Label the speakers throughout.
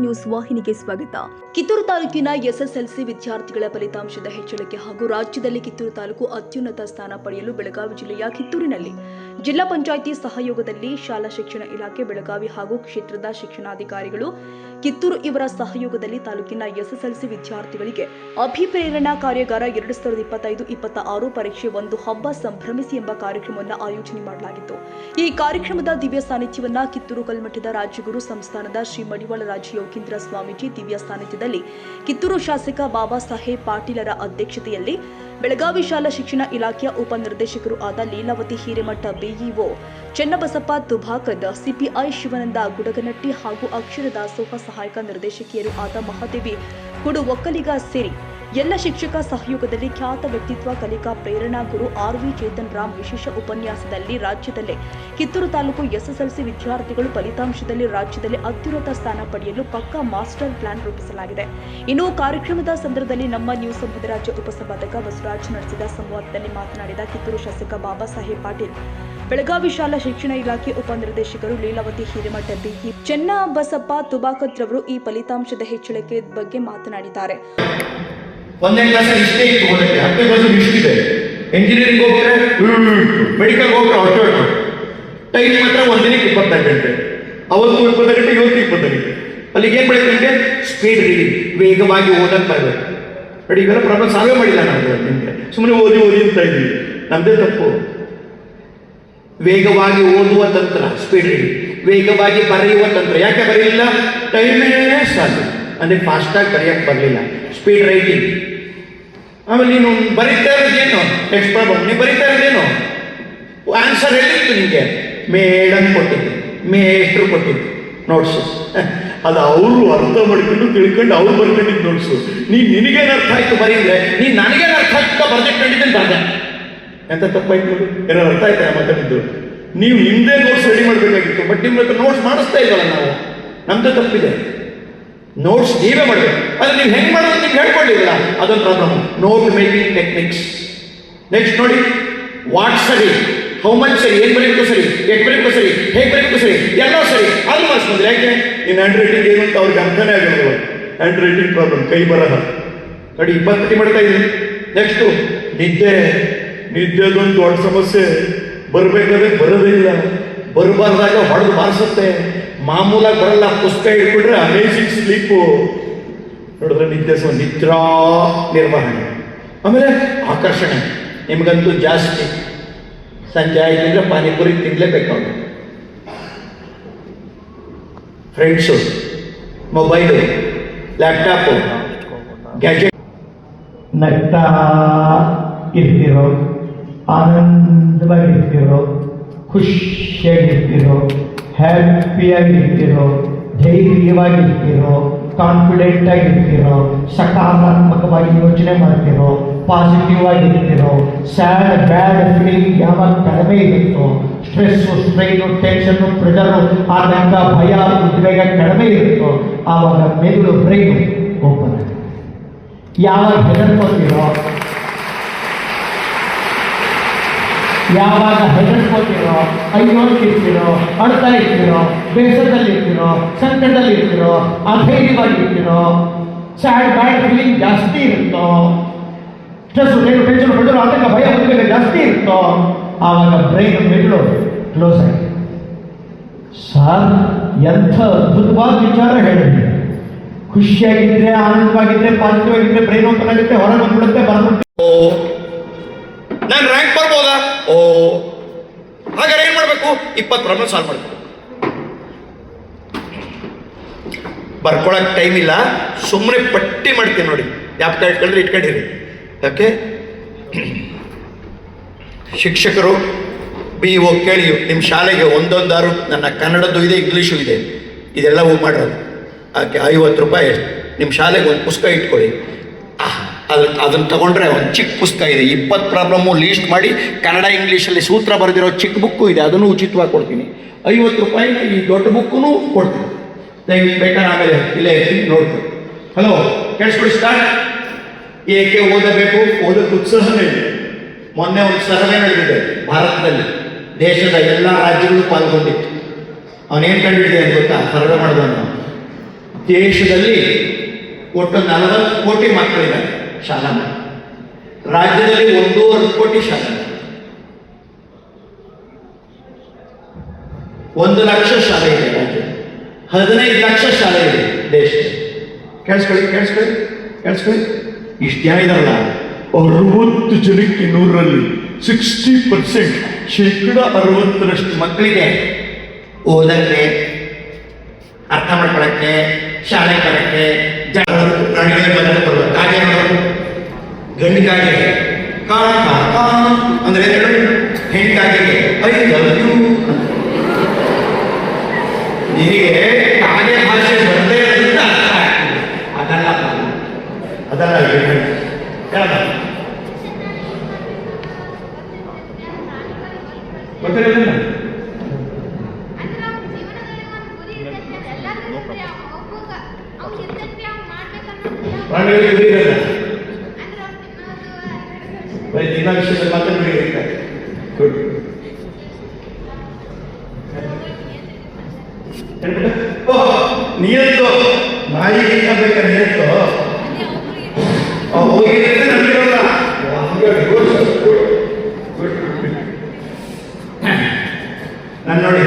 Speaker 1: News ವಾಹಿನಿಗೆ ಸ್ವಾಗತ. ಕಿತ್ತೂರು ತಾಲೂಕಿನ ಎಸ್ಎಸ್ಎಲ್ಸಿ ವಿದ್ಯಾರ್ಥಿಗಳ ಫಲಿತಾಂಶದ ಹೆಚ್ಚಳಕ್ಕೆ ಹಾಗೂ ರಾಜ್ಯದಲ್ಲಿ ಕಿತ್ತೂರು ತಾಲೂಕು ಅತ್ಯುನ್ನತ ಸ್ಥಾನ ಪಡೆಯಲು ಬೆಳಗಾವಿ ಜಿಲ್ಲೆಯ ಕಿತ್ತೂರಿನಲ್ಲಿ ಜಿಲ್ಲಾ ಪಂಚಾಯಿತಿ ಸಹಯೋಗದಲ್ಲಿ ಶಾಲಾ ಶಿಕ್ಷಣ ಇಲಾಖೆ, ಬೆಳಗಾವಿ ಹಾಗೂ ಕ್ಷೇತ್ರದ ಶಿಕ್ಷಣಾಧಿಕಾರಿಗಳು ಕಿತ್ತೂರು ಇವರ ಸಹಯೋಗದಲ್ಲಿ ತಾಲೂಕಿನ ಎಸ್ಎಸ್ಎಲ್ಸಿ ವಿದ್ಯಾರ್ಥಿಗಳಿಗೆ ಅಭಿಪ್ರೇರಣಾ ಕಾರ್ಯಾಗಾರ ಎರಡು ಸಾವಿರದ ಇಪ್ಪತ್ತೈದು ಇಪ್ಪತ್ತ ಆರು ಪರೀಕ್ಷೆ ಒಂದು ಹಬ್ಬ ಸಂಭ್ರಮಿಸಿ ಎಂಬ ಕಾರ್ಯಕ್ರಮವನ್ನು ಆಯೋಜನೆ ಮಾಡಲಾಗಿತ್ತು. ಈ ಕಾರ್ಯಕ್ರಮದ ದಿವ್ಯ ಸಾನ್ನಿಧ್ಯವನ್ನ ಕಿತ್ತೂರು ಕಲ್ಮಠದ ರಾಜಗುರು ಸಂಸ್ಥಾನದ ಶ್ರೀ ಮಡಿವಾಳ ರಾಜ ಯೋಗೀಂದ್ರ ಸ್ವಾಮೀಜಿ ದಿವ್ಯ ಸಾನ್ನಿಧ್ಯದಲ್ಲಿ ಕಿತ್ತೂರು ಶಾಸಕ ಬಾಬಾ ಸಾಹೇಬ್ ಪಾಟೀಲರ ಅಧ್ಯಕ್ಷತೆಯಲ್ಲಿ ಬೆಳಗಾವಿ ಶಾಲಾ ಶಿಕ್ಷಣ ಇಲಾಖೆಯ ಉಪನಿರ್ದೇಶಕರು ಆದ ಲೀಲಾವತಿ ಹಿರೇಮಠ ಬಿಇಒ ಚೆನ್ನಬಸಪ್ಪ ದುಭಾಕದ್ ಸಿಪಿಐ ಶಿವನಂದ ಗುಡಗನಟ್ಟಿ ಹಾಗೂ ಅಕ್ಷರ ದಾಸೋಹ ಸಹಾಯಕ ನಿರ್ದೇಶಕಿಯರು ಆದ ಮಹಾದೇವಿ ಕುಡು ಒಕ್ಕಲಿಗ ಸೇರಿ ಎಲ್ಲ ಶಿಕ್ಷಕ ಸಹಯೋಗದಲ್ಲಿ ಖ್ಯಾತ ವ್ಯಕ್ತಿತ್ವ ಕಲಿಕಾ ಪ್ರೇರಣಾ ಗುರು ಆರ್ ವಿ ಚೇತನ್ ರಾಮ್ ವಿಶೇಷ ಉಪನ್ಯಾಸದಲ್ಲಿ ರಾಜ್ಯದಲ್ಲೇ ಕಿತ್ತೂರು ತಾಲೂಕು ಎಸ್ಎಸ್ಎಲ್ಸಿ ವಿದ್ಯಾರ್ಥಿಗಳು ಫಲಿತಾಂಶದಲ್ಲಿ ರಾಜ್ಯದಲ್ಲಿ ಅತ್ಯುನ್ನತ ಸ್ಥಾನ ಪಡೆಯಲು ಪಕ್ಕಾ ಮಾಸ್ಟರ್ ಪ್ಲಾನ್ ರೂಪಿಸಲಾಗಿದೆ. ಇನ್ನು ಕಾರ್ಯಕ್ರಮದ ಸಂದರ್ಭದಲ್ಲಿ ನಮ್ಮ ನ್ಯೂಸ್ ಸಂಘದ ರಾಜ್ಯ ಉಪಸಂಪಾದಕ ಬಸವರಾಜ್ ನಡೆಸಿದ ಸಂವಾದದಲ್ಲಿ ಮಾತನಾಡಿದ ಕಿತ್ತೂರು ಶಾಸಕ ಬಾಬಾ ಸಾಹೇಬ್ ಪಾಟೀಲ್ ಬೆಳಗಾವಿ ಶಾಲಾ ಶಿಕ್ಷಣ ಇಲಾಖೆ ಉಪನಿರ್ದೇಶಕರು ಲೀಲಾವತಿ ಹಿರೇಮಠ ಬಿಇ ಚೆನ್ನಬಸಪ್ಪ ತುಬಾಕತ್ರವರು ಈ ಫಲಿತಾಂಶದ ಹೆಚ್ಚಳಕ್ಕೆ ಬಗ್ಗೆ ಮಾತನಾಡಿದ್ದಾರೆ.
Speaker 2: ಒಂದನೇ ಕ್ಲಾಸಲ್ಲಿ ಇಷ್ಟೇ ಇತ್ತು ಓದಕ್ಕೆ ಹತ್ತನೇ ಕ್ಲಾಸಲ್ಲಿ ಇಷ್ಟಿದೆ. ಇಂಜಿನಿಯರಿಂಗ್ ಹೋಗ್ತಾರೆ ಮೆಡಿಕಲ್ ಹೋಗ್ತಾರೆ ಟೈಮ್ ಮಾತ್ರ ಒಂದು ದಿನಕ್ಕೆ ಇಪ್ಪತ್ತೈದು ಗಂಟೆ. ಅವತ್ತು ಇಪ್ಪತ್ತು ಗಂಟೆ ಇವತ್ತು ಇಪ್ಪತ್ತು ಗಂಟೆ. ಅಲ್ಲಿಗೆ ಏನು ಸ್ಪೀಡ್ ರೀಡಿಂಗ್ ವೇಗವಾಗಿ ಓದಕ್ಕೆ ಬರಬೇಕು ನೋಡಿ, ಇವೆಲ್ಲ ಪ್ರಾಬ್ಲಮ್ ಸಾಲ್ವೇ ಮಾಡಿಲ್ಲ ನಿಮಗೆ. ಸುಮ್ಮನೆ ಓದಿ ಓದಿ ಅಂತ ಇದ್ದೀವಿ. ನಮ್ಮದೇ ತಪ್ಪು. ವೇಗವಾಗಿ ಓದುವ ತಂತ್ರ ಸ್ಪೀಡ್ ರೀಡಿಂಗ್ ವೇಗವಾಗಿ ಬರೆಯುವ ತಂತ್ರ. ಯಾಕೆ ಬರೆಯಲಿಲ್ಲ? ಟೈಮೇ ಸಾಕು ಅಂದರೆ ಫಾಸ್ಟಾಗಿ ಬರೆಯಕ್ಕೆ ಬರಲಿಲ್ಲ. ಸ್ಪೀಡ್ ರೈಟಿಂಗ್ ಆಮೇಲೆ ನೀನು ಬರೀತಾ ಇರೋದೇನು? ಟೆಕ್ಸ್ಟ್ ಪ್ರಾಬ್ಲಮ್ ನೀವು ಬರೀತಾ ಇರೋದೇನು? ಆನ್ಸರ್ ಹೇಳಿತ್ತು ನಿಮಗೆ ಮೇಡಮ್ ಕೊಟ್ಟಿದ್ದು. ಮೇಷ್ಟ್ರು ಕೊಟ್ಟಿದ್ದು. ನೋಟ್ಸು ಅದು ಅವರು ಅರ್ಥ ಮಾಡ್ಕೊಂಡು ತಿಳ್ಕೊಂಡು ಅವ್ರು ಬರ್ಕೊಂಡಿದ್ದು ನೋಟ್ಸು ನೀನು ನಿನಗೇನು ಅರ್ಥ ಆಯ್ತು ಬರೀಂದ್ರೆ, ನೀನು ನನಗೇನು ಅರ್ಥ ಆಯ್ತು ಬರ್ದಿಟ್ಕೊಂಡಿದ್ದೇನೆ ಬರ್ದೆ ಎಂತ ತಪ್ಪಾಯ್ತು ಏನೋ ಅರ್ಥ ಆಯ್ತಾ ಮಾತಾಡಿದ್ದು? ನೀವು ನಿಮ್ಮದೇ ನೋಟ್ಸ್ ರೆಡಿ ಮಾಡಬೇಕಾಗಿತ್ತು ಬಟ್ ನಿಮ್ಮ ಹತ್ರ ನೋಟ್ಸ್ ಮಾಡಿಸ್ತಾ ಇದ್ದಲ್ಲ ನಾವು. ನಮ್ದು ತಪ್ಪಿದೆ. ನೋಟ್ಸ್ ನೀವೇ ಮಾಡಬೇಕು. ಅದು ನೀವು ಹೆಂಗೆ ಮಾಡೋದು ನಿಮ್ಗೆ ಹೇಳ್ಕೊಂಡಿಲ್ಲ ಅದೊಂದು problem note making techniques next ನೋಡಿ. ವಾಟ್ ಸರಿ? ಹೌ ಮಚ್ ಸರಿ? ಏನು ಬರೀಬೇಕು ಸರಿ? ಎಷ್ಟು ಬರೀಬೇಕು ಸರಿ? ಹೇಗೆ ಬರೀಬೇಕು ಸರಿ? ಎಲ್ಲ ಸರಿ. ಅದು ಮಾಡಿಸ್ಕೊಂಡ್ರೆ ಯಾಕೆ? ನಿನ್ನ ಹ್ಯಾಂಡ್ ರೈಟಿಂಗ್ ಏನು ಅಂತ ಅವ್ರಿಗೆ ಅರ್ಥನೇ ಆಗಿರ್ಬೋದು ಹ್ಯಾಂಡ್ ರೈಟಿಂಗ್ ಪ್ರಾಬ್ಲಮ್ ಕೈ ಬರಹ. ನೋಡಿ, ಇಪ್ಪತ್ತು ಮಾಡ್ತಾ ಇದ್ದೀನಿ. ನೆಕ್ಸ್ಟು ನಿದ್ದೆ. ನಿದ್ದೆದೊಂದು ದೊಡ್ಡ ಸಮಸ್ಯೆ. ಬರಬೇಕಾದ್ರೆ ಬರೋದೇ ಇಲ್ಲ. ಬರಬಾರ್ದಾಗ ಹೊಡೆದು ಬಾರಿಸುತ್ತೆ. ಮಾಮೂಲಾಗಿ ಬರಲ್ಲ ಪುಸ್ತಕ ಇಟ್ಬಿಟ್ರೆ ಅಮೇಜಿಂಗ್ ಸ್ಲೀಪು ನೋಡಿದ್ರೆ ನಿದ್ದೆ ಸಮ ನಿದ್ರಾ ನಿರ್ವಹಣೆ. ಆಮೇಲೆ ಆಕರ್ಷಣೆ. ನಿಮಗಂತೂ ಜಾಸ್ತಿ. ಸಂಜೆ ಆಯ್ತು ಅಂದರೆ ಪಾನಿಪುರಿ ತಿನ್ಲೇಬೇಕಾಗುತ್ತೆ. ಫ್ರೆಂಡ್ಸು ಮೊಬೈಲು ಲ್ಯಾಪ್ಟಾಪು ಗ್ಯಾಜೆಟ್
Speaker 3: ನಗ್ತಾ ಇರ್ತಿರೋ ಆನಂದವಾಗಿರ್ತಿರೋ, ಖುಷಿಯಾಗಿರ್ತಿರೋ, ಹ್ಯಾಪಿಯಾಗಿರ್ತಿರೋ, ಧೈರ್ಯವಾಗಿರ್ತಿರೋ ಕಾನ್ಫಿಡೆಂಟ್ ಆಗಿರ್ತಿರೋ, ಸಕಾರಾತ್ಮಕವಾಗಿ ಯೋಚನೆ ಮಾಡ್ತಿರೋ ಪಾಸಿಟಿವ್ ಆಗಿರ್ತಿರೋ ಸ್ಯಾಡ್ ಬ್ಯಾಡ್ ಫೀಲಿಂಗ್ ಯಾವಾಗ ಕಡಿಮೆ ಇರುತ್ತೋ ಸ್ಟ್ರೆಸ್ಸು ಸ್ಟ್ರೈನು ಟೆನ್ಷನ್ನು ಪ್ರೆಷರು ಆತಂಕ, ಭಯ, ಉದ್ವೇಗ ಕಡಿಮೆ ಇರುತ್ತೋ, ಆವಾಗ ಮೆದುಳು ಬ್ರೈನ್ ಓಪನ್ ಆಗುತ್ತೆ. ಯಾವಾಗ ಹೆದರ್ಕೋತೀರೋ ಯಾವಾಗ ಹೆದರ್ಕೋತೀರೋ ಅಯ್ಯೋ ಇರ್ತೀರೋ ಅಳ್ತಾ ಇರ್ತೀರೋ ಬೇಸರದಲ್ಲಿ ಇರ್ತೀರೋ ಸಂಕಟದಲ್ಲಿ ಇರ್ತೀರೋ ಅಧೈರ್ಯವಾಗಿ ಇರ್ತೀರೋ ಸ್ಯಾಡ್ ಬ್ಯಾಡ್ ಫೀಲಿಂಗ್ ಜಾಸ್ತಿ ಇರುತ್ತೋ ಸ್ಟ್ರೆಸ್ ಟೆನ್ಷನ್ ಬಿಡೋರು ಆತಂಕ, ಭಯ ಉದ್ವೇಗ ಜಾಸ್ತಿ ಇರುತ್ತೋ, ಆವಾಗ ಬ್ರೈನ್ ಮೆದುಳು ಕ್ಲೋಸ್ ಆಗಿದೆ ಸರ್, ಎಂಥ ಅದ್ಭುತವಾದ ವಿಚಾರ ಹೇಳಿದ್ರೆ. ಖುಷಿಯಾಗಿದ್ರೆ, ಆನಂದವಾಗಿದ್ರೆ ಪಾಸಿಟಿವ್ ಆಗಿದ್ರೆ ಬ್ರೈನ್ ಓಪನ್ ಆಗುತ್ತೆ, ಹೊರಗೆ ಬಂದ್ಬಿಡುತ್ತೆ
Speaker 2: ಓ ನಾನು ರ್ಯಾಂಕ್ ಬರ್ಬೋದಾ? ಓ, ಹಾಗಾದ್ರೆ ಏನು ಮಾಡಬೇಕು? ಇಪ್ಪತ್ತು ಪ್ರಾಬ್ಲಮ್ ಸಾಲ್ವ್ ಮಾಡಬೇಕು ಬರ್ಕೊಳಕ್ ಟೈಮ್ ಇಲ್ಲ. ಸುಮ್ಮನೆ ಪಟ್ಟಿ ಮಾಡ್ತೀನಿ ನೋಡಿ. ಯಾಪ್ಕ ಇಟ್ಕೊಂಡ್ರೆ ಇಟ್ಕೊಂಡಿರಿ. ಯಾಕೆ ಶಿಕ್ಷಕರು ಬಿ ಓ ಕೇಳಿ ನಿಮ್ಮ ಶಾಲೆಗೆ ಒಂದೊಂದಾರು ನನ್ನ ಕನ್ನಡದ್ದು ಇದೆ, ಇಂಗ್ಲೀಷು ಇದೆ. ಇದೆಲ್ಲ ಹೋಗಿ ಮಾಡಿರೋದು ಆಕೆ ಐವತ್ತು ರೂಪಾಯಿ ನಿಮ್ಮ ಶಾಲೆಗೆ ಒಂದು ಪುಸ್ತಕ ಇಟ್ಕೊಳ್ಳಿ ಅದು ಅದನ್ನು ತಗೊಂಡ್ರೆ ಒಂದು ಚಿಕ್ಕ ಪುಸ್ತಕ ಇದೆ. ಇಪ್ಪತ್ತು ಪ್ರಾಬ್ಲಮ್ಮು ಲೀಸ್ಟ್ ಮಾಡಿ ಕನ್ನಡ ಇಂಗ್ಲೀಷಲ್ಲಿ ಸೂತ್ರ ಬರೆದಿರೋ ಚಿಕ್ಕ ಬುಕ್ಕು ಇದೆ. ಅದನ್ನು ಉಚಿತವಾಗಿ ಕೊಡ್ತೀನಿ. ಐವತ್ತು ರೂಪಾಯಿನ ಈ ದೊಡ್ಡ ಬುಕ್ಕೂ ಕೊಡ್ತೀನಿ. ದಯವಿಟ್ಟು ಬೇಕಾದ್ರೆ ಆಮೇಲೆ ಇಲ್ಲೇ ನೋಡ್ತೀನಿ. ಹಲೋ ಕೇಳಿಸ್ಕೊಡಿ ಸ್ಟಾರ್ಟ್ ಏಕೆ ಓದಬೇಕು? ಓದಕ್ಕೆ ಉತ್ಸಾಹನೇ ಇದೆ ಮೊನ್ನೆ ಒಂದು ಸರ್ವೆ ನಡೆದಿದೆ ಭಾರತದಲ್ಲಿ. ದೇಶದ ಎಲ್ಲ ರಾಜ್ಯಗಳು ಪಾಲ್ಗೊಂಡಿತ್ತು. ಅವನೇನು ಕಂಡಿದೆ ಅಂತ ಗೊತ್ತಾ? ಸರ್ವೆ ಮಾಡಿದವನು
Speaker 3: ದೇಶದಲ್ಲಿ ಒಟ್ಟು ನಲವತ್ತು ಕೋಟಿ ಮಕ್ಕಳಿದ್ದಾರೆ. ಶಾಲಾ ರಾಜ್ಯದಲ್ಲಿ ಒಂದೂವರೆ ಕೋಟಿ ಶಾಲಾ. ಒಂದು ಲಕ್ಷ ಶಾಲೆ ಇದೆ ರಾಜ್ಯ ಹದಿನೈದು ಲಕ್ಷ ಶಾಲೆ ಇದೆ ದೇಶದಲ್ಲಿ. ಕೇಳಿಸ್ಕೊಳ್ಳಿ ಕೇಳಿಸ್ಕೊಳ್ಳಿ ಕೇಳಿಸ್ಕೊಳ್ಳಿ. ಇಷ್ಟು ಜನ ಇದಾರಲ್ಲ ಅರವತ್ತು ಜನಕ್ಕೆ ನೂರರಲ್ಲಿ ಸಿಕ್ಸ್ಟಿ ಪರ್ಸೆಂಟ್ ಶೇಕಡ ಅರವತ್ತರಷ್ಟು ಮಕ್ಕಳಿಗೆ ಓದಕ್ಕೆ, ಅರ್ಥ ಮಾಡ್ಕೊಳಕ್ಕೆ, ಶಾಲೆ ಬರುವ ಕಾಗೆ ಗಂಡು ಕಾಗೆ ಕಾ ಕಾ ಅಂದ್ರೆ ಹೆಣ್ಣು ಕಾಗೆಗೆ ಐ ಲವ್ ಯು ನಿನಗೆ ಕಾಗೆ ಭಾಷೆ ಬರದೇ ಇರೋದ್ರಿಂದ ಅರ್ಥ ಆಗ್ತಿದೆ ಅದಲ್ಲ. ಅದಲ್ಲ ಹೇಳ ಗೊತ್ತಿರಲಿಲ್ಲ
Speaker 2: ಅಂದ್ರೆ ಅವ್ನ ಜೀವನದಲ್ಲಿ ಒಂದು ಗುರಿ ಇರ್ತೈತಿ
Speaker 3: ದಿನ ವಿಷಯದಲ್ಲಿ ಮಾತ್ರ ಬೆಳೆಯುತ್ತಾರೆ ಗುಡ್. ನಿಯತ್ತು. ನಾಯಿಗೆ ಬೇಕಾದ್ರೆ ನಿಯತ್ತು? ಹೋಗಿದ್ರೆ ನಾನು ನೋಡಿ.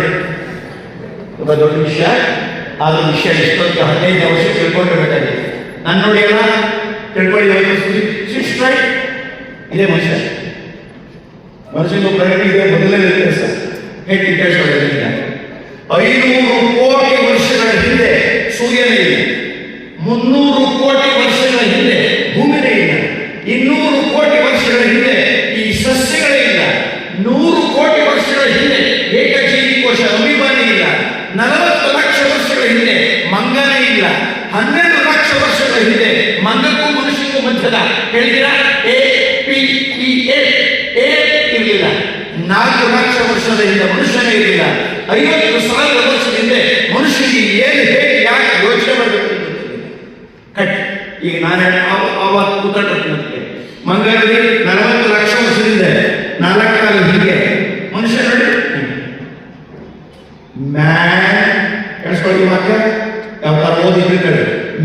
Speaker 3: ತುಂಬ ದೊಡ್ಡ ವಿಷಯ. ಆ ವಿಷಯ ಎಷ್ಟೊಂದು ಹದಿನೈದು ವರ್ಷ ತಿಳ್ಕೊಂಡಿರ್ಬೇಕಾಗಿದೆ. ನಾನು ನೋಡಿ ತಿಳ್ಕೊಳ್ಳಿ ಸಿಸ್ಟರ್ ಇದೇ ಮನುಷ್ಯ. ಮನುಷ್ಯನ ಪ್ರಗತಿ ಇದೆ ಮೊದಲನೇ ವ್ಯತ್ಯಾಸ. ಹೇಗೆ ಕೇಳಿಸ್ಕೊಳ್ಳೋದ್ರಿಂದ ಐನೂರು ಕೋಟಿ ವರ್ಷಗಳ ಹಿಂದೆ ಸೂರ್ಯನಿಗೆ ಮುನ್ನೂರು ಕೋಟಿ ವರ್ಷಗಳ ಹಿಂದೆ ಭೂಮಿನೇ ಇಲ್ಲ ಇನ್ನೂರು ಕೋಟಿ ವರ್ಷಗಳ ಹಿಂದೆ ಈ ಸಸ್ಯಗಳೇ ಇಲ್ಲ ನೂರು ಕೋಟಿ ವರ್ಷಗಳ ಹಿಂದೆ ಏಕಜೀವಿ ಕೋಶ ಅಭಿಮಾನಿ ಇಲ್ಲ ನಲವತ್ತು ಲಕ್ಷ ವರ್ಷಗಳ ಹಿಂದೆ ಮಂಗನೇ ಇಲ್ಲ ಹನ್ನೆರಡು ಲಕ್ಷ ವರ್ಷಗಳ ಹಿಂದೆ ಮಂಗಕ್ಕೂ ಮನುಷ್ಯಕ್ಕೂ ಮಧ್ಯದ ಹೇಳಿದಿರಾ A, P, E, A A ಇರಲಿಲ್ಲ. ನಾಲ್ಕು ಲಕ್ಷ ವರ್ಷದ ಹಿಂದೆ ಮನುಷ್ಯನೇ ಇರಲಿಲ್ಲ. ಐವತ್ತು ಸಾವಿರ ವರ್ಷದ ಹಿಂದೆ ಮನುಷ್ಯನಿಗೆ ಏನು ಹೇಗೆ, ಯಾಕೆ ಯೋಚನೆ ಮಾಡಬೇಕು ಕಟ್. ಈಗ ನಾನು ಅವತ್ತು ಕೂತ್ಕೊಂಡ್ರೆ ಮಂಗನಲ್ಲಿ ನಲವತ್ತು ಲಕ್ಷ ವರ್ಷದಿಂದ ನಾಲ್ಕು ಕಾಲ ಹೀಗೆ ಮನುಷ್ಯ ನೋಡಿ ಮ್ಯಾನ್ ಕೇಳಿಸ್ಕೊಳ್ಳಿ ಮಾತ್ರ ಯಾವ ಥರ ಓದಿದ್ರೆ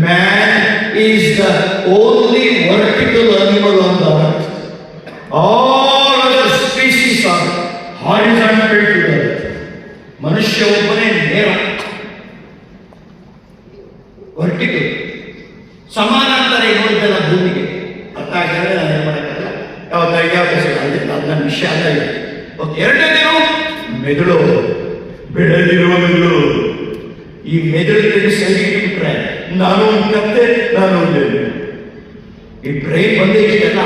Speaker 3: man is the only vertical animal on the earth all other species are horizontal to the ಮನುಷ್ಯ ಒಬ್ಬನೇ ನೇರ ವರ್ಟಿಕಲ್ ಸಮಾನಾಂತರ ಇರುವುದೆಲ್ಲ ಭೂಮಿಗೆ ಅರ್ಥ ಆಗಿದ್ರೆ ನಾನು ಏನು ಮಾಡೋಕ್ಕಾಗಲ್ಲ ಯಾವ್ದು ಯಾವ ಅದು ನನ್ನ ವಿಷಯ ಅಲ್ಲ ಇದು ಓಕೆ ಎರಡನೇ ದಿನ ಮೆದುಳು ಬೆಳೆದಿರುವ ಮೆದುಳು ಈ ಮೆದುಳು ತೆಗೆದು ಸರಿ ಇಟ್ಬಿಟ್ರೆ ನಾನು ಒಂದು ಕತ್ತೆ ನಾನು ಒಂದು ಈ ಬ್ರೈನ್ ಬಂದೇ ಇಷ್ಟೆಲ್ಲ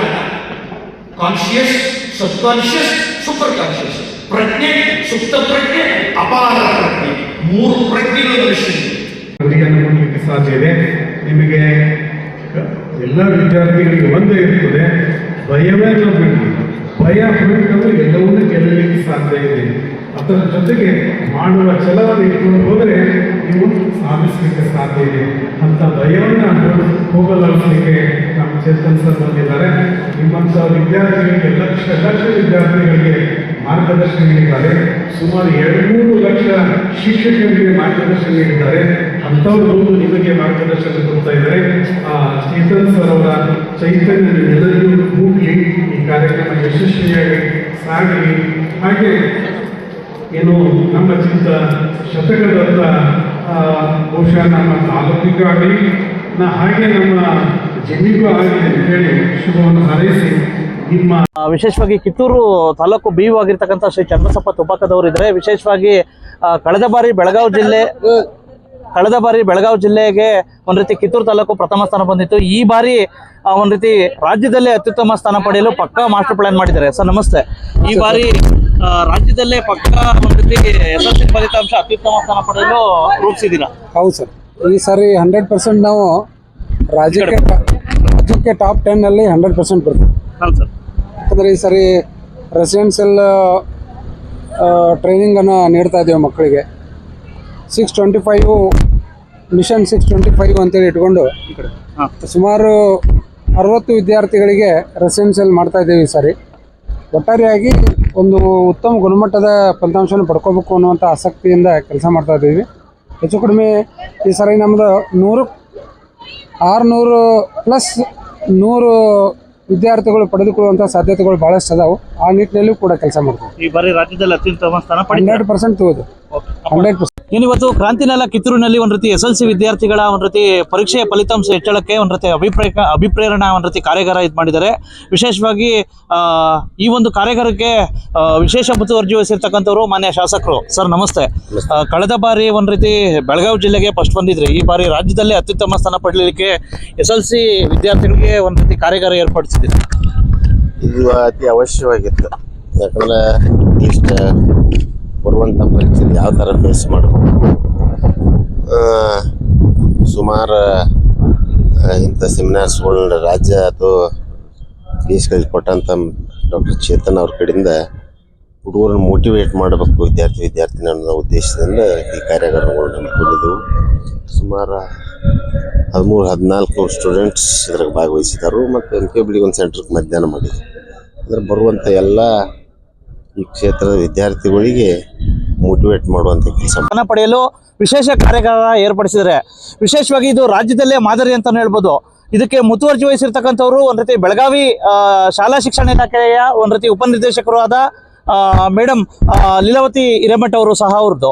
Speaker 3: conscious subconscious superconscious ಪ್ರಜ್ಞೆ ಸುಪ್ತ ಪ್ರಜ್ಞೆ ಅಪಾರ ಪ್ರಜ್ಞೆ ಮೂರು ಪ್ರಜ್ಞೆಗಳು ಮನುಷ್ಯನಿಗೆ
Speaker 4: ಮುಟ್ಟಲಿಕ್ಕೆ ಸಾಧ್ಯ ಇದೆ. ನಿಮಗೆ ಎಲ್ಲ ವಿದ್ಯಾರ್ಥಿಗಳಿಗೆ ಒಂದೇ ಇರ್ತದೆ. ಭಯವೇ ಬಿಡಿ ಭಯ ಬಿಟ್ಟರೆ ಎಲ್ಲವನ್ನೂ ಗೆಲ್ಲಲಿಕ್ಕೆ ಸಾಧ್ಯ ಇದೆ. ಅದರ ಜೊತೆಗೆ ಮಾಡುವ ಛಲವನ್ನು ಇಟ್ಕೊಂಡು ಹೋದರೆ ನೀವು ಸಾಧಿಸಲಿಕ್ಕೆ ಸಾಧ್ಯ ಇದೆ. ಅಂತ ಭಯವನ್ನು ಹೋಗಲಾಡಿಸಲಿಕ್ಕೆ ಚೇತನ್ ಸರ್ ಬಂದಿದ್ದಾರೆ. ನಿಮ್ಮಂಥ ವಿದ್ಯಾರ್ಥಿಗಳಿಗೆ ಲಕ್ಷ ಲಕ್ಷ ವಿದ್ಯಾರ್ಥಿಗಳಿಗೆ ಮಾರ್ಗದರ್ಶನ ನೀಡಿದ್ದಾರೆ. ಸುಮಾರು ಎರಡು ಮೂರು ಲಕ್ಷ ಶಿಕ್ಷಕರಿಗೆ ಮಾರ್ಗದರ್ಶನ ನೀಡಿದ್ದಾರೆ. ಅಂಥವ್ರು ಬಂದು ನಿಮಗೆ ಮಾರ್ಗದರ್ಶನ ಕೊಡ್ತಾ ಇದ್ದಾರೆ. ಆ ಚೇತನ್ ಸರ್ ಅವರ ಚೈತನ್ಯ ಎಲ್ಲರಿಗೂ ಮೂಡಲಿ ಈ ಕಾರ್ಯಕ್ರಮ ಯಶಸ್ವಿಯಾಗಿ ಸಾಗಲಿ ಹಾಗೆ ಏನು ನಮ್ಮ ಚಿಂತ ಶತಕದತ್ತ ಬಹುಶಃ ನಮ್ಮ ತಾಲೂಕಿಗೂ ನಾ ಹಾಗೆ ನಮ್ಮ ಜಿಲ್ಲೆಗೂ ಆಗಿದೆ ಅಂತ ಹೇಳಿ ಶುಭವನ್ನು ಹಾರೈಸಿ ನಿಮ್ಮ
Speaker 5: ವಿಶೇಷವಾಗಿ ಕಿತ್ತೂರು ತಾಲೂಕು ಬಿ ಆಗಿರ್ತಕ್ಕಂಥ ಶ್ರೀ ಚನ್ನಸಪ್ಪ ತುಪಾಕದವರು ಇದ್ರೆ ವಿಶೇಷವಾಗಿ ಕಳೆದ ಬಾರಿ ಬೆಳಗಾವಿ ಜಿಲ್ಲೆ ಕಳೆದ ಬಾರಿ ಬೆಳಗಾವಿ ಜಿಲ್ಲೆಗೆ ಒಂದ್ ರೀತಿ ಕಿತ್ತೂರು ತಾಲೂಕು ಪ್ರಥಮ ಸ್ಥಾನ ಬಂದಿತ್ತು. ಈ ಬಾರಿ ಒಂದು ಒಂದ್ ರೀತಿ ರಾಜ್ಯದಲ್ಲೇ ಅತ್ಯುತ್ತಮ ಸ್ಥಾನ ಪಡೆಯಲು ಪಕ್ಕಾ ಮಾಸ್ಟರ್ ಪ್ಲಾನ್ ಮಾಡಿದ್ದಾರೆ. ಸರ್ ನಮಸ್ತೆ. ಈ ಬಾರಿ ರಾಜ್ಯದಲ್ಲೇ ಪಕ್ಕಾ ಒಂದ್ ರೀತಿ ಎಸ್ ಎಲ್ ಸಿ ಫಲಿತಾಂಶ ಅತ್ಯುತ್ತಮ ಸ್ಥಾನ ಪಡೆಯಲು ರೂಪಿಸಿದ್ದೀರಾ?
Speaker 6: ಹೌದು ಸರ್. ಈ ಸಾರಿ ಹಂಡ್ರೆಡ್ ಪರ್ಸೆಂಟ್ ನಾವು ರಾಜ್ಯಕ್ಕೆ ರಾಜ್ಯಕ್ಕೆ ಟಾಪ್ ಟೆನ್ನಲ್ಲಿ ಹಂಡ್ರೆಡ್ ಪರ್ಸೆಂಟ್ ಬರ್ತದೆ
Speaker 5: ಹಾಂ ಸರ್.
Speaker 6: ಯಾಕಂದರೆ ಈ ಸರಿ ರೆಸಿಡೆನ್ಷಿಯಲ್ ಟ್ರೈನಿಂಗನ್ನು ನೀಡ್ತಾ ಇದ್ದೀವಿ ಮಕ್ಕಳಿಗೆ. Six twenty five mission six twenty five ಅಂತೇಳಿ ಇಟ್ಕೊಂಡು ಸುಮಾರು ಅರವತ್ತು ವಿದ್ಯಾರ್ಥಿಗಳಿಗೆ ರೆಸಿಡೆನ್ಷಿಯಲ್ ಮಾಡ್ತಾ ಇದ್ದೀವಿ ಈ ಸಾರಿ. ಒಟ್ಟಾರೆಯಾಗಿ ಒಂದು ಉತ್ತಮ ಗುಣಮಟ್ಟದ ಫಲಿತಾಂಶವನ್ನು ಪಡ್ಕೋಬೇಕು ಅನ್ನುವಂಥ ಆಸಕ್ತಿಯಿಂದ ಕೆಲಸ ಮಾಡ್ತಾ ಇದ್ದೀವಿ. ಹೆಚ್ಚು ಕಡಿಮೆ ಈ ಸರಿ ನಮ್ಮದು ನೂರು ಆರುನೂರು ಪ್ಲಸ್ ನೂರು ವಿದ್ಯಾರ್ಥಿಗಳು ಪಡೆದುಕೊಳ್ಳುವಂಥ ಸಾಧ್ಯತೆಗಳು ಭಾಳಷ್ಟು ಅದಾವು. ಆ ನಿಟ್ಟಿನಲ್ಲೂ ಕೂಡ ಕೆಲಸ ಮಾಡ್ತೀವಿ
Speaker 5: ಈ ಬಾರಿ ರಾಜ್ಯದಲ್ಲಿ ಅತ್ಯುತ್ತಮ ಸ್ಥಾನ
Speaker 6: ಹಂಡ್ರೆಡ್ ಪರ್ಸೆಂಟ್ ತಗೋದು. ಹಂಡ್ರೆಡ್ ಇವತ್ತು
Speaker 5: ಕ್ರಾಂತಿ ನೆಲ ಕಿತ್ತೂರಿನಲ್ಲಿ ಒಂದ್ ರೀತಿ ಎಸ್ ಎಲ್ ಸಿ ವಿದ್ಯಾರ್ಥಿಗಳ ಒಂದ್ ರೀತಿ ಪರೀಕ್ಷೆಯ ಫಲಿತಾಂಶ ಹೆಚ್ಚಳಕ್ಕೆ ಒಂದ್ ರೀತಿ ಅಭಿಪ್ರಾಯ ಅಭಿಪ್ರೇರಣಾ ಒಂದ್ ರೀತಿ ಕಾರ್ಯಾಗಾರ ಇದು ಮಾಡಿದ್ದಾರೆ. ವಿಶೇಷವಾಗಿ ಈ ಒಂದು ಕಾರ್ಯಾಗಾರಕ್ಕೆ ವಿಶೇಷ ಮುತುವರ್ಜಿ ವಹಿಸಿರ್ತಕ್ಕಂಥವ್ರು ಮಾನ್ಯ ಶಾಸಕರು. ಸರ್ ನಮಸ್ತೆ. ಕಳೆದ ಬಾರಿ ಒಂದ್ ರೀತಿ ಬೆಳಗಾವಿ ಜಿಲ್ಲೆಗೆ ಫಸ್ಟ್ ಬಂದಿದ್ರಿ. ಈ ಬಾರಿ ರಾಜ್ಯದಲ್ಲೇ ಅತ್ಯುತ್ತಮ ಸ್ಥಾನ ಪಡೆಯಲಿಕ್ಕೆ ಎಸ್ ಎಲ್ ಸಿ ವಿದ್ಯಾರ್ಥಿಗಳಿಗೆ ಒಂದ್ ರೀತಿ ಕಾರ್ಯಾಗಾರ ಏರ್ಪಡಿಸಿದ್ರಿ
Speaker 7: ಇದು ಅತಿ ಅವಶ್ಯವಾಗಿತ್ತು. ಯಾಕಂದ್ರೆ ಇಷ್ಟ ಬರುವಂಥ ಪರಿಸ್ಥಿತಿ ಯಾವ ಥರ ಫೇಸ್ ಮಾಡಬೇಕು ಸುಮಾರು ಇಂಥ ಸೆಮಿನಾರ್ಸ್ಗಳನ್ನ ರಾಜ್ಯ ಅಥವಾ ದೇಶಗಳಿಗೆ ಕೊಟ್ಟಂಥ ಡಾಕ್ಟರ್ ಚೇತನ್ ಅವ್ರ ಕಡೆಯಿಂದ ಹುಡುಗರನ್ನ ಮೋಟಿವೇಟ್ ಮಾಡಬೇಕು ವಿದ್ಯಾರ್ಥಿ, ವಿದ್ಯಾರ್ಥಿನಿ ಅನ್ನೋ ಉದ್ದೇಶದಿಂದ ಈ ಕಾರ್ಯಾಗಾರಗಳು ನಂಬಿಕೊಂಡಿದ್ದೆವು ಸುಮಾರು ಹದಿಮೂರು, ಹದಿನಾಲ್ಕು ಸ್ಟೂಡೆಂಟ್ಸ್ ಇದ್ರಾಗ ಭಾಗವಹಿಸಿದರು ಮತ್ತು ಎಂ ಕೆ ಬಿಡಿ ಒಂದು ಸೆಂಟ್ರಿಗೆ ಮಧ್ಯಾಹ್ನ ಮಾಡಿದ್ರು. ಅಂದರೆ ಬರುವಂಥ ಎಲ್ಲ ಈ ಕ್ಷೇತ್ರದ ವಿದ್ಯಾರ್ಥಿಗಳಿಗೆ ಮೋಟಿವೇಟ್ ಮಾಡುವಂಥ ಕೆಲಸ
Speaker 5: ಪಡೆಯಲು ವಿಶೇಷ ಕಾರ್ಯಕ್ರಮ ಏರ್ಪಡಿಸಿದ್ದಾರೆ ವಿಶೇಷವಾಗಿ ಇದು ರಾಜ್ಯದಲ್ಲೇ ಮಾದರಿ ಅಂತ ಹೇಳ್ಬೋದು. ಇದಕ್ಕೆ ಮುತುವರ್ಜಿ ವಹಿಸಿರ್ತಕ್ಕಂಥವ್ರು ಒಂದ್ ರೀತಿ ಬೆಳಗಾವಿ ಶಾಲಾ ಶಿಕ್ಷಣ ಇಲಾಖೆಯ ಒಂದ್ ರೀತಿ ಉಪನಿರ್ದೇಶಕರು ಆದ ಮೇಡಮ್ ಲೀಲಾವತಿ ಹಿರೇಮಠ ಅವರು ಸಹ ಅವ್ರದ್ದು.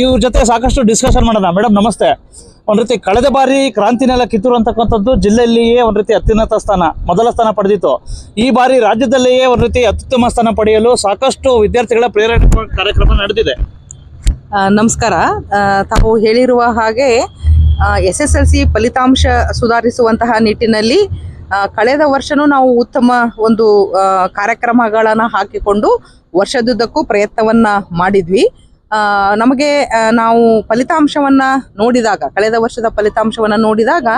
Speaker 5: ಇವ್ರ ಜೊತೆ ಸಾಕಷ್ಟು ಡಿಸ್ಕಷನ್ ಮಾಡೋಣ. ಮೇಡಮ್ ನಮಸ್ತೆ. ಒಂದ್ ರೀತಿ ಕಳೆದ ಬಾರಿ ಕ್ರಾಂತಿನೆಲ್ಲ ಕಿತ್ತೂರು ಅಂತಕ್ಕಂಥದ್ದು ಜಿಲ್ಲೆಯಲ್ಲಿಯೇ ಒಂದ್ ರೀತಿ ಅತ್ಯುನ್ನತ ಸ್ಥಾನ, ಮೊದಲ ಸ್ಥಾನ ಪಡೆದಿತ್ತು. ಈ ಬಾರಿ ರಾಜ್ಯದಲ್ಲಿಯೇ ಒಂದ್ ರೀತಿ ಅತ್ಯುತ್ತಮ ಸ್ಥಾನ ಪಡೆಯಲು ಸಾಕಷ್ಟು ವಿದ್ಯಾರ್ಥಿಗಳ ಪ್ರೇರಣೆ ಕಾರ್ಯಕ್ರಮ ನಡೆದಿದೆ.
Speaker 8: ನಮಸ್ಕಾರ. ತಾವು ಹೇಳಿರುವ ಹಾಗೆ ಎಸ್ ಎಸ್ ಎಲ್ ಸಿ ಫಲಿತಾಂಶ ಸುಧಾರಿಸುವಂತಹ ನಿಟ್ಟಿನಲ್ಲಿ ಕಳೆದ ವರ್ಷನೂ ನಾವು ಉತ್ತಮ ಒಂದು ಕಾರ್ಯಕ್ರಮಗಳನ್ನು ಹಾಕಿಕೊಂಡು ವರ್ಷದುದ್ದಕ್ಕೂ ಪ್ರಯತ್ನವನ್ನ ಮಾಡಿದ್ವಿ. ನಮಗೆ ನಾವು ಫಲಿತಾಂಶವನ್ನು ನೋಡಿದಾಗ, ಕಳೆದ ವರ್ಷದ ಫಲಿತಾಂಶವನ್ನು ನೋಡಿದಾಗ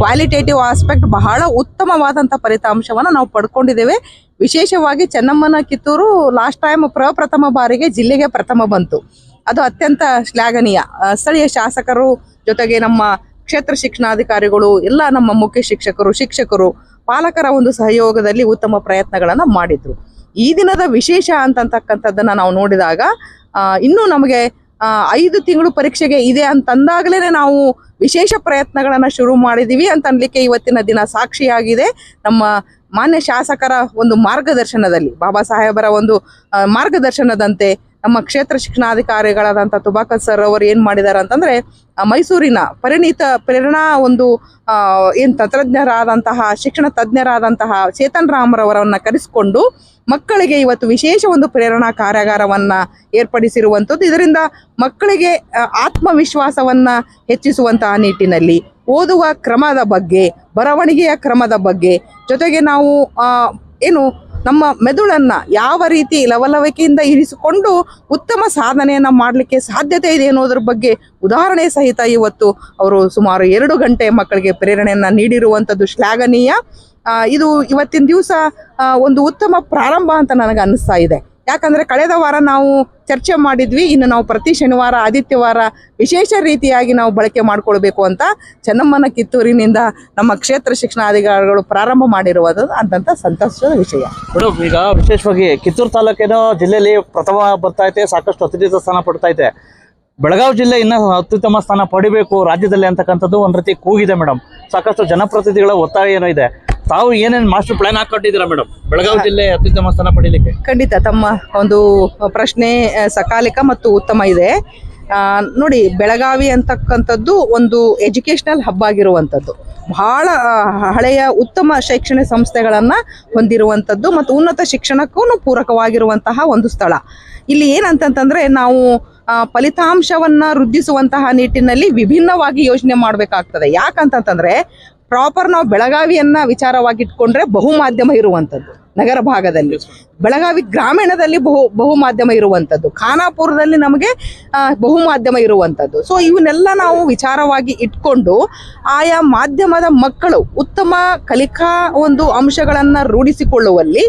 Speaker 8: ಕ್ವಾಲಿಟೇಟಿವ್ ಆಸ್ಪೆಕ್ಟ್ ಬಹಳ ಉತ್ತಮವಾದಂಥ ಫಲಿತಾಂಶವನ್ನು ನಾವು ಪಡ್ಕೊಂಡಿದ್ದೇವೆ. ವಿಶೇಷವಾಗಿ ಚೆನ್ನಮ್ಮನ ಕಿತ್ತೂರು ಲಾಸ್ಟ್ ಟೈಮ್ ಪ್ರಪ್ರಥಮ ಬಾರಿಗೆ ಜಿಲ್ಲೆಗೆ ಪ್ರಥಮ ಬಂತು. ಅದು ಅತ್ಯಂತ ಶ್ಲಾಘನೀಯ. ಸ್ಥಳೀಯ ಶಾಸಕರು ಜೊತೆಗೆ ನಮ್ಮ ಕ್ಷೇತ್ರ ಶಿಕ್ಷಣಾಧಿಕಾರಿಗಳು, ಎಲ್ಲ ನಮ್ಮ ಮುಖ್ಯ ಶಿಕ್ಷಕರು ಶಿಕ್ಷಕರು ಪಾಲಕರ ಒಂದು ಸಹಯೋಗದಲ್ಲಿ ಉತ್ತಮ ಪ್ರಯತ್ನಗಳನ್ನು ಮಾಡಿದ್ರು. ಈ ದಿನದ ವಿಶೇಷ ಅಂತಕ್ಕಂಥದ್ದನ್ನ ನಾವು ನೋಡಿದಾಗ ಇನ್ನೂ ನಮಗೆ ಐದು ತಿಂಗಳು ಪರೀಕ್ಷೆಗೆ ಇದೆ ಅಂತಂದಾಗಲೇ ನಾವು ವಿಶೇಷ ಪ್ರಯತ್ನಗಳನ್ನು ಶುರು ಮಾಡಿದ್ದೀವಿ ಅಂತ ಅನ್ಲಿಕ್ಕೆ ಇವತ್ತಿನ ದಿನ ಸಾಕ್ಷಿಯಾಗಿದೆ ನಮ್ಮ ಮಾನ್ಯ ಶಾಸಕರ ಒಂದು ಮಾರ್ಗದರ್ಶನದಲ್ಲಿ, ಬಾಬಾ ಸಾಹೇಬರ ಒಂದು ಮಾರ್ಗದರ್ಶನದಂತೆ ನಮ್ಮ ಕ್ಷೇತ್ರ ಶಿಕ್ಷಣಾಧಿಕಾರಿಗಳಾದಂಥ ತುಬಾಕತ್ ಸರ್ ಅವರು ಏನು ಮಾಡಿದ್ದಾರೆ ಅಂತಂದ್ರೆ ಮೈಸೂರಿನ ಪರಿಣಿತ ಪ್ರೇರಣಾ ಒಂದು ಏನು ತಂತ್ರಜ್ಞರಾದಂತಹ ಶಿಕ್ಷಣ ತಜ್ಞರಾದಂತಹ ಚೇತನ್ ರಾಮರವರನ್ನು ಕರೆಸಿಕೊಂಡು ಮಕ್ಕಳಿಗೆ ಇವತ್ತು ವಿಶೇಷ ಒಂದು ಪ್ರೇರಣಾ ಕಾರ್ಯಾಗಾರವನ್ನ ಏರ್ಪಡಿಸಿರುವಂಥದ್ದು. ಇದರಿಂದ ಮಕ್ಕಳಿಗೆ ಆತ್ಮವಿಶ್ವಾಸವನ್ನ ಹೆಚ್ಚಿಸುವಂತಹ ನಿಟ್ಟಿನಲ್ಲಿ ಓದುವ ಕ್ರಮದ ಬಗ್ಗೆ, ಬರವಣಿಗೆಯ ಕ್ರಮದ ಬಗ್ಗೆ ಜೊತೆಗೆ ನಾವು ಏನು ನಮ್ಮ ಮೆದುಳನ್ನು ಯಾವ ರೀತಿ ಲವಲವಿಕೆಯಿಂದ ಇರಿಸಿಕೊಂಡು ಉತ್ತಮ ಸಾಧನೆಯನ್ನ ಮಾಡಲಿಕ್ಕೆ ಸಾಧ್ಯತೆ ಇದೆ ಅನ್ನೋದ್ರ ಬಗ್ಗೆ ಉದಾಹರಣೆ ಸಹಿತ ಇವತ್ತು ಅವರು ಸುಮಾರು ಎರಡು ಗಂಟೆ ಮಕ್ಕಳಿಗೆ ಪ್ರೇರಣೆಯನ್ನ ನೀಡಿರುವಂಥದ್ದು ಶ್ಲಾಘನೀಯ. ಇದು ಇವತ್ತಿನ ದಿವಸ ಒಂದು ಉತ್ತಮ ಪ್ರಾರಂಭ ಅಂತ ನನಗೆ ಅನ್ನಿಸ್ತಾ ಇದೆ. ಯಾಕಂದ್ರೆ ಕಳೆದ ವಾರ ನಾವು ಚರ್ಚೆ ಮಾಡಿದ್ವಿ, ಇನ್ನು ನಾವು ಪ್ರತಿ ಶನಿವಾರ ಆದಿತ್ಯವಾರ ವಿಶೇಷ ರೀತಿಯಾಗಿ ನಾವು ಬಳಕೆ ಮಾಡ್ಕೊಳ್ಬೇಕು ಅಂತ ಚೆನ್ನಮ್ಮನ ಕಿತ್ತೂರಿನಿಂದ ನಮ್ಮ ಕ್ಷೇತ್ರ ಶಿಕ್ಷಣಾಧಿಕಾರಿಗಳು ಪ್ರಾರಂಭ ಮಾಡಿರುವುದು ಅಂತಂತ ಸಂತಸದ ವಿಷಯ.
Speaker 5: ಮೇಡಮ್, ಈಗ ವಿಶೇಷವಾಗಿ ಕಿತ್ತೂರು ತಾಲೂಕಿನ ಜಿಲ್ಲೆಯಲ್ಲಿ ಪ್ರಥಮ ಬರ್ತಾ ಐತೆ ಸಾಕಷ್ಟು ಅತ್ಯುತ್ತಮ ಸ್ಥಾನ ಪಡ್ತಾ ಇದೆ. ಬೆಳಗಾವಿ ಜಿಲ್ಲೆ ಇನ್ನ ಅತ್ಯುತ್ತಮ ಸ್ಥಾನ ಪಡಿಬೇಕು ರಾಜ್ಯದಲ್ಲಿ ಅಂತಕ್ಕಂಥದ್ದು ಒಂದು ರೀತಿ ಕೂಗಿದೆ ಮೇಡಮ್. ಸಾಕಷ್ಟು ಜನಪ್ರತಿನಿಧಿಗಳ ಒತ್ತಾಯ ಏನೋ ಇದೆ. ತಾವು ಏನೇನು ಮಾಸ್ಟರ್ ಪ್ಲಾನ್ ಹಾಕೊಂಡಿದ್ದೀರಾ ಮೇಡಮ್ ಬೆಳಗಾವಿ ಜಿಲ್ಲೆ ಅತ್ಯುತ್ತಮ ಸ್ಥಾನ ಪಡೀಲಿಕ್ಕೆ.
Speaker 8: ಖಂಡಿತ ತಮ್ಮ ಒಂದು ಪ್ರಶ್ನೆ ಸಕಾಲಿಕ ಮತ್ತು ಉತ್ತಮ ಇದೆ. ನೋಡಿ ಬೆಳಗಾವಿ ಅಂತಕ್ಕಂಥದ್ದು ಒಂದು ಎಜುಕೇಷನಲ್ ಹಬ್ ಆಗಿರುವಂಥದ್ದು. ಬಹಳ ಹಳೆಯ ಉತ್ತಮ ಶೈಕ್ಷಣಿಕ ಸಂಸ್ಥೆಗಳನ್ನು ಹೊಂದಿರುವಂಥದ್ದು ಮತ್ತು ಉನ್ನತ ಶಿಕ್ಷಣಕ್ಕೂ ಪೂರಕವಾಗಿರುವಂತಹ ಒಂದು ಸ್ಥಳ. ಇಲ್ಲಿ ಏನಂತಂತಂದ್ರೆ ನಾವು ಫಲಿತಾಂಶವನ್ನು ಫಲಿತಾಂಶವನ್ನ ವೃದ್ಧಿಸುವಂತಹ ನಿಟ್ಟಿನಲ್ಲಿ ವಿಭಿನ್ನವಾಗಿ ಯೋಚನೆ ಮಾಡಬೇಕಾಗ್ತದೆ. ಯಾಕಂತಂತಂದ್ರೆ ಪ್ರಾಪರ್ ನಾವು ಬೆಳಗಾವಿಯನ್ನ ವಿಚಾರವಾಗಿ ಇಟ್ಕೊಂಡ್ರೆ ಬಹುಮಾಧ್ಯಮ ಇರುವಂಥದ್ದು ನಗರ ಭಾಗದಲ್ಲಿ. ಬೆಳಗಾವಿ ಗ್ರಾಮೀಣದಲ್ಲಿ ಬಹು, ಬಹುಮಾಧ್ಯಮ ಇರುವಂಥದ್ದು ಖಾನಾಪುರದಲ್ಲಿ ನಮಗೆ ಬಹು ಬಹುಮಾಧ್ಯಮ ಇರುವಂಥದ್ದು ಸೊ ಇವನ್ನೆಲ್ಲ ನಾವು ವಿಚಾರವಾಗಿ ಇಟ್ಕೊಂಡು ಆಯಾ ಮಾಧ್ಯಮದ ಮಕ್ಕಳು ಉತ್ತಮ ಕಲಿಕಾ ಒಂದು ಅಂಶಗಳನ್ನು ರೂಢಿಸಿಕೊಳ್ಳುವಲ್ಲಿ,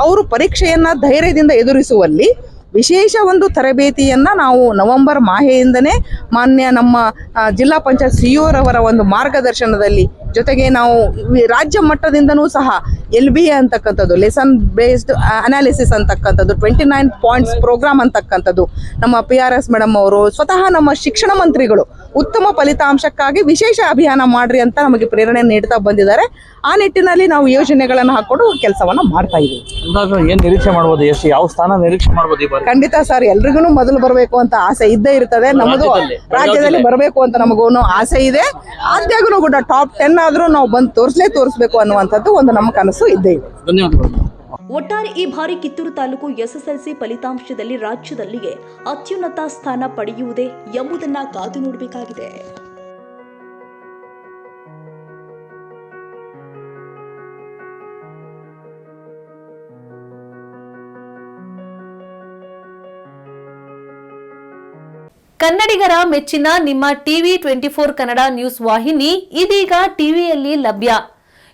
Speaker 8: ಅವರು ಪರೀಕ್ಷೆಯನ್ನ ಧೈರ್ಯದಿಂದ ಎದುರಿಸುವಲ್ಲಿ ವಿಶೇಷ ಒಂದು ತರಬೇತಿಯನ್ನ ನಾವು ನವೆಂಬರ್ ಮಾಹೆಯಿಂದನೇ ಮಾನ್ಯ ನಮ್ಮ ಜಿಲ್ಲಾ ಪಂಚಾಯತ್ ಸಿಇಒರವರ ಒಂದು ಮಾರ್ಗದರ್ಶನದಲ್ಲಿ ಜೊತೆಗೆ ನಾವು ರಾಜ್ಯ ಮಟ್ಟದಿಂದನೂ ಸಹ ಎಲ್ ಬಿ ಎ ಅಂತಕ್ಕಂಥದ್ದು ಲೆಸನ್ ಬೇಸ್ಡ್ ಅನಾಲಿಸಿಸ್ ಅಂತಕ್ಕಂಥದ್ದು ಟ್ವೆಂಟಿ ನೈನ್ ಪಾಯಿಂಟ್ಸ್ ಪ್ರೋಗ್ರಾಮ್ ಅಂತಕ್ಕಂಥದ್ದು ನಮ್ಮ ಪಿ ಆರ್ ಎಸ್ ಮೇಡಮ್ ಅವರು ಸ್ವತಃ ನಮ್ಮ ಶಿಕ್ಷಣ ಮಂತ್ರಿಗಳು ಉತ್ತಮ ಫಲಿತಾಂಶಕ್ಕಾಗಿ ವಿಶೇಷ ಅಭಿಯಾನ ಮಾಡ್ರಿ ಅಂತ ನಮಗೆ ಪ್ರೇರಣೆ ನೀಡ್ತಾ ಬಂದಿದ್ದಾರೆ. ಆ ನಿಟ್ಟಿನಲ್ಲಿ ನಾವು ಯೋಜನೆಗಳನ್ನು ಹಾಕೊಂಡು ಕೆಲಸವನ್ನ ಮಾಡ್ತಾ ಇದ್ದೀವಿ.
Speaker 5: ಏನ್ ನಿರೀಕ್ಷೆ ಮಾಡ್ಬೋದು? ಎಷ್ಟು ಯಾವ ಸ್ಥಾನ ನಿರೀಕ್ಷೆ ಮಾಡ್ಬೋದು
Speaker 8: ಖಂಡಿತ ಸರ್ ಎಲ್ರಿಗೂ ಮೊದಲು ಬರಬೇಕು ಅಂತ ಆಸೆ ಇದ್ದೇ ಇರ್ತದೆ. ನಮ್ಮದು
Speaker 5: ರಾಜ್ಯದಲ್ಲಿ.
Speaker 8: ಬರಬೇಕು ಅಂತ ನಮಗೂ ಆಸೆ ಇದೆ. ಆದ್ಯಾಗೂ ಕೂಡ ಟಾಪ್ ಟೆನ್ ಆದ್ರೂ ನಾವು ಬಂದು ತೋರಿಸಲೇ ತೋರಿಸ್ಬೇಕು ಅನ್ನುವಂಥದ್ದು ಒಂದು ನಮ್ಮ ಕನಸು ಇದ್ದೇ ಇದೆ.
Speaker 5: ಧನ್ಯವಾದಗಳು.
Speaker 1: ಒಟ್ಟಾರೆ ಈ ಬಾರಿ ಕಿತ್ತೂರು ತಾಲೂಕು ಎಸ್ಎಸ್ಎಲ್ಸಿ ಫಲಿತಾಂಶದಲ್ಲಿ ರಾಜ್ಯದಲ್ಲಿಯೇ ಅತ್ಯುನ್ನತ ಸ್ಥಾನ ಪಡೆಯುವುದೇ ಎಂಬುದನ್ನ ಕಾದು ನೋಡಬೇಕಾಗಿದೆ.
Speaker 9: ಕನ್ನಡಿಗರ ಮೆಚ್ಚಿನ ನಿಮ್ಮ TV twenty four Kannada news ವಾಹಿನಿ ಇದೀಗ ಟಿವಿಯಲ್ಲಿ ಲಭ್ಯ.